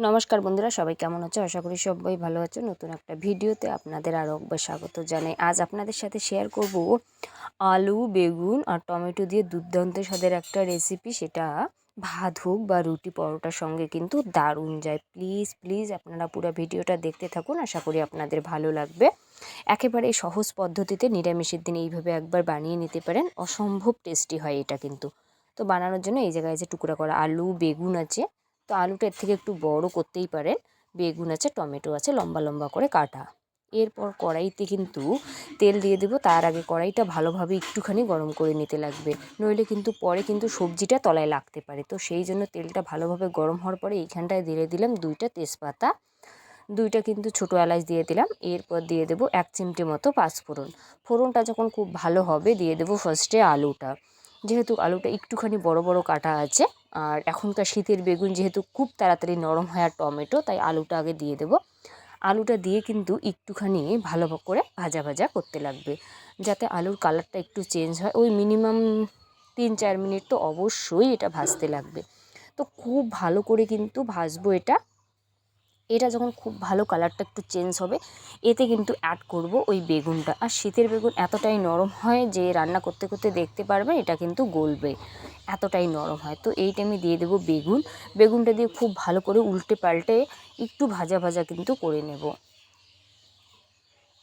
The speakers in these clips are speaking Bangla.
নমস্কার বন্ধুরা, সবাই কেমন আছো? আশা করি সবাই ভালো আছো। নতুন একটা ভিডিওতে আপনাদের আরও একবার স্বাগত জানাই। আজ আপনাদের সাথে শেয়ার করব আলু, বেগুন আর টমেটো দিয়ে দুর্দান্ত স্বাদের একটা রেসিপি সেটা ভাত হোক বা রুটি পরোটার সঙ্গে কিন্তু দারুণ যায়। প্লিজ প্লিজ আপনারা পুরো ভিডিওটা দেখতে থাকুন। আশা করি আপনাদের ভালো লাগবে। একেবারে সহজ পদ্ধতিতে নিরামিষের দিন এইভাবে একবার বানিয়ে নিতে পারেন। অসম্ভব টেস্টি হয় এটা কিন্তু। তো বানানোর জন্য এই জায়গায় যে টুকরা করা আলু, বেগুন আছে তো আলুটা এর থেকে একটু বড় করতেই পারেন। বেগুন আছে, টমেটো আছে, লম্বা লম্বা করে কাটা। এরপর কড়াইতে কিন্তু তেল দিয়ে দেবো। তার আগে কড়াইটা ভালোভাবে একটুখানি গরম করে নিতে লাগবে। নইলে কিন্তু পরে কিন্তু সবজিটা তলায় লাগতে পারে। তো সেই জন্য তেলটা ভালোভাবে গরম হওয়ার পরে এইখানটায় দিয়ে দিলাম দুইটা তেজপাতা। দুইটা কিন্তু ছোটো এলাচ দিয়ে দিলাম। এরপর দিয়ে দেবো এক চিমটি মতো পাঁচফোড়ন। ফোড়নটা যখন খুব ভালো হবে দিয়ে দেবো ফার্স্টে আলুটা। যেহেতু আলুটা একটুখানি বড় বড় কাটা আছে আর এখনকার শীতের বেগুন যেহেতু খুব তাড়াতাড়ি নরম হয় আর টমেটো, তাই আলুটা আগে দিয়ে দেবো। আলুটা দিয়ে কিন্তু একটুখানি ভালো করে ভাজা ভাজা করতে লাগবে। যাতে আলুর কালারটা একটু চেঞ্জ হয়। ওই মিনিমাম তিন চার মিনিট তো অবশ্যই এটা ভাজতে লাগবে। তো খুব ভালো করে কিন্তু ভাজবো এটা। এটা যখন খুব ভালো কালারটা একটু চেঞ্জ হবে, এতে কিন্তু অ্যাড করব ওই বেগুনটা। আর শীতের বেগুন এতটাই নরম হয় যে রান্না করতে করতে দেখতে পারবেন এটা কিন্তু গলবে। এতটাই নরম হয়। তো এইটা আমি দিয়ে দেবো বেগুন। বেগুনটা দিয়ে খুব ভালো করে উল্টে পাল্টে একটু ভাজা ভাজা কিন্তু করে নেব।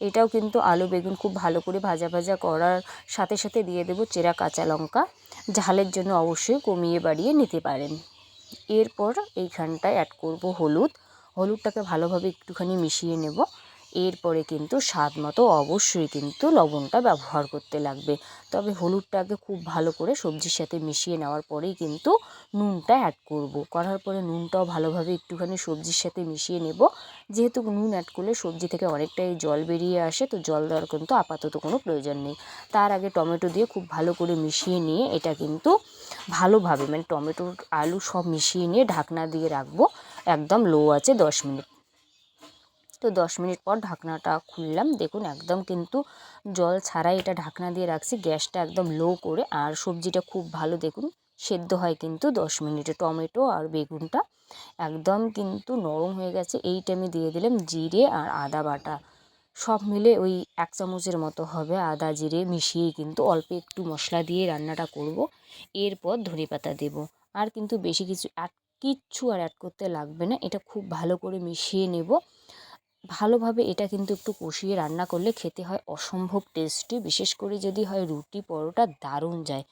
এটাও কিন্তু আলু বেগুন খুব ভালো করে ভাজা ভাজা করার সাথে সাথে দিয়ে দেবো চেরা কাঁচা লঙ্কা। ঝালের জন্য অবশ্যই কমিয়ে বাড়িয়ে নিতে পারেন। এরপর এইখানটায় অ্যাড করব হলুদ। হলুদটাকে ভালোভাবে একটুখানি মিশিয়ে নেব। এরপরে কিন্তু স্বাদ মতো অবশ্যই কিন্তু লবণটা ব্যবহার করতে লাগবে। তবে হলুদটাকে খুব ভালো করে সবজির সাথে মিশিয়ে নেওয়ার পরেই কিন্তু নুনটা অ্যাড করব। করার পরে নুনটাও ভালোভাবে একটুখানি সবজির সাথে মিশিয়ে নেব। যেহেতু নুন অ্যাড করলে সবজি থেকে অনেকটাই জল বেরিয়ে আসে, তো জল দেওয়ার কিন্তু আপাতত কোনো প্রয়োজন নেই। তার আগে টমেটো দিয়ে খুব ভালো করে মিশিয়ে নিয়ে এটা কিন্তু ভালোভাবে মানে টমেটোর আলু সব মিশিয়ে নিয়ে ঢাকনা দিয়ে রাখব। একদম লো আছে দশ মিনিট। তো দশ মিনিট পর ঢাকনাটা খুললাম। দেখুন একদম কিন্তু জল ছাড়াই এটা ঢাকনা দিয়ে রাখছি। গ্যাসটা একদম লো করে আর সবজিটা খুব ভালো দেখুন, সেদ্ধ হয় কিন্তু দশ মিনিটে। টমেটো আর বেগুনটা একদম কিন্তু নরম হয়ে গেছে। এই টাইমে দিয়ে দিলাম জিরে আর আদা বাটা। সব মিলে ওই এক চামচের মতো হবে আদা জিরে মিশিয়ে কিন্তু অল্প একটু মশলা দিয়ে রান্নাটা করব। এরপর ধনে পাতা দেবো। আর কিন্তু বেশি কিছু অ্যাড কিচ্ছু আর অ্যাড করতে লাগবে না। এটা খুব ভালো করে মিশিয়ে নেব। ভালোভাবে এটা কিন্তু একটু কষিয়ে রান্না করলে খেতে হয় অসম্ভব টেস্টি বিশেষ করে যদি হয় রুটি পরোটা, দারুণ যায়।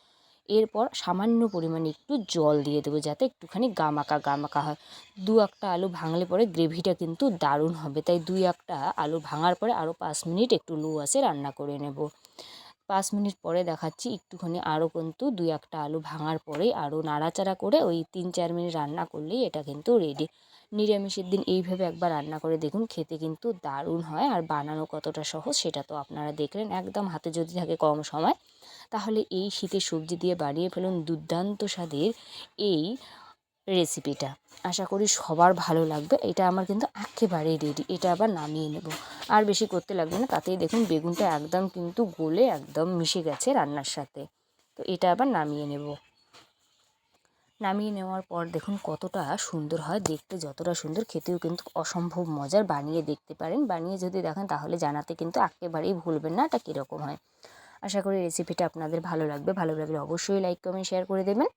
এরপর সামান্য পরিমাণে একটু জল দিয়ে দেবো যাতে একটুখানি গামাকা গামাকা হয়। দু একটা আলু ভাঙলে পরে গ্রেভিটা কিন্তু দারুণ হবে। তাই দুই একটা আলু ভাঙার পরে আরও পাঁচ মিনিট একটু লো আছে রান্না করে নেব। পাঁচ মিনিট পরে দেখাচ্ছি। একটুখানি আরও কিন্তু দুই একটা আলু ভাঙার পরেই আরও নাড়াচাড়া করে ওই তিন চার মিনিট রান্না করলেই এটা কিন্তু রেডি নিরামিষের দিন এইভাবে একবার রান্না করে দেখুন, খেতে কিন্তু দারুণ হয় আর বানানো কতটা সহজ সেটা তো আপনারা দেখলেন একদম হাতে যদি থাকে কম সময়। তাহলে এই শীতের সবজি দিয়ে বানিয়ে ফেলুন দুর্দান্ত স্বাদের এই রেসিপিটা আশা করি সবার ভালো লাগবে। এটা আমার কিন্তু একেবারেই রেডি এটা আবার নামিয়ে নেব। আর বেশি করতে লাগবে না। তাতেই দেখুন বেগুনটা একদম কিন্তু গলে একদম মিশে গেছে রান্নার সাথে। তো এটা আবার নামিয়ে নেব। নামিয়ে নেওয়ার পর দেখুন কতটা সুন্দর হয়। দেখতে যতটা সুন্দর। খেতেও কিন্তু অসম্ভব মজার। বানিয়ে দেখতে পারেন। বানিয়ে যদি দেখেন তাহলে জানাতে কিন্তু একেবারেই ভুলবেন না এটা কীরকম হয়। আশা করি রেসিপিটা আপনাদের ভালো লাগবে। ভালো লাগলে অবশ্যই লাইক কমেন্ট শেয়ার করে দেবেন।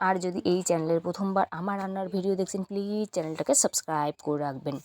আর যদি এই চ্যানেলের প্রথমবার আমার রান্নার ভিডিও দেখছেন প্লিজ চ্যানেলটাকে সাবস্ক্রাইব করে রাখবেন।